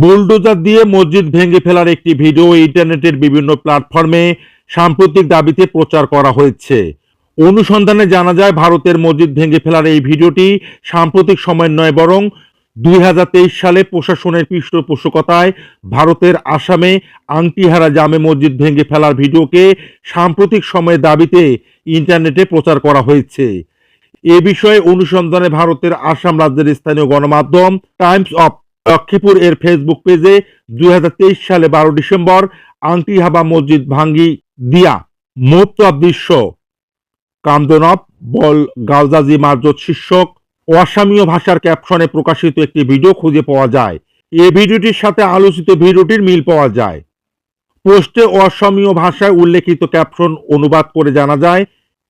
Bulldozer দিয়ে মসজিদ ভেঙে ফেলার একটি ভিডিও ইন্টারনেটের বিভিন্ন প্ল্যাটফর্মে সাম্প্রতিক দাবিতে প্রচার করা হয়েছে। অনুসন্ধানে জানা যায়, ভারতের মসজিদ ভেঙে ফেলার এই ভিডিওটি সাম্প্রতিক সময়ের নয়, বরং দুই হাজার তেইশ সালে প্রশাসনের পৃষ্ঠপোষকতায় ভারতের আসামে আংটিহারা জামে মসজিদ ভেঙে ফেলার ভিডিওকে সাম্প্রতিক সময়ের দাবিতে ইন্টারনেটে প্রচার করা হয়েছে। এ বিষয়ে অনুসন্ধানে ভারতের আসাম রাজ্যের স্থানীয় গণমাধ্যম টাইমস অফ লক্ষ্মীপুর এর ফেসবুক পেজে দুই হাজার তেইশ সালে বারো ডিসেম্বর আংটি হাবা মসজিদ ভাঙ্গি দিয়া মুক্ত দৃশ্য। কামদনব, বল গালজাজি মার্জত শীর্ষক অসামীয় ভাষার ক্যাপশনে প্রকাশিত একটি ভিডিও খুঁজে পাওয়া যায়। এই ভিডিওটির সাথে আলোচিত ভিডিওটির মিল পাওয়া যায়। পোস্টে অসমীয় ভাষায় উল্লেখিত ক্যাপশন অনুবাদ করে জানা যায়,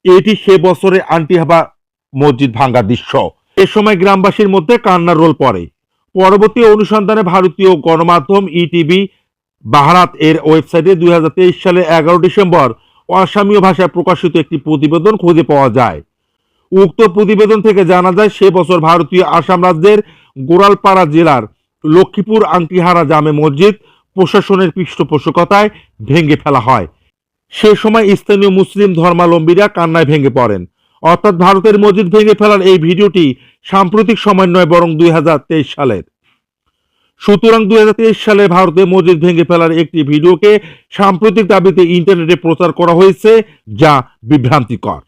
এটি সে বছরে আন্টিহাবা মসজিদ ভাঙ্গার দৃশ্য। এ সময় গ্রামবাসীর মধ্যে কান্নার রোল পড়ে। পরবর্তী অনুসন্ধানে ভারতীয় গণমাধ্যম ইটিভি বাহারাত এর ওয়েবসাইটে দুই হাজার তেইশ সালে এগারো ডিসেম্বর অসামীয় ভাষায় প্রকাশিত একটি প্রতিবেদন খুঁজে পাওয়া যায়। উক্ত প্রতিবেদন থেকে জানা যায়, সে বছর ভারতীয় আসাম রাজ্যের গোরালপাড়া জেলার লক্ষ্মীপুর আংটিহারা জামে মসজিদ প্রশাসনের পৃষ্ঠপোষকতায় ভেঙে ফেলা হয়। সে সময় স্থানীয় মুসলিম ধর্মাবলম্বীরা কান্নায় ভেঙে পড়েন। অর্থাৎ ভারতের মসজিদ ভেঙে ফেলার এই ভিডিওটি সাম্প্রতিক সময় নয়, বরং দুই হাজার তেইশ সালের। সুতরাং দুই হাজার তেইশ সালে ভারতে মসজিদ ভেঙে ফেলার একটি ভিডিওকে সাম্প্রতিক দাবিতে ইন্টারনেটে প্রচার করা হয়েছে, যা বিভ্রান্তিকর।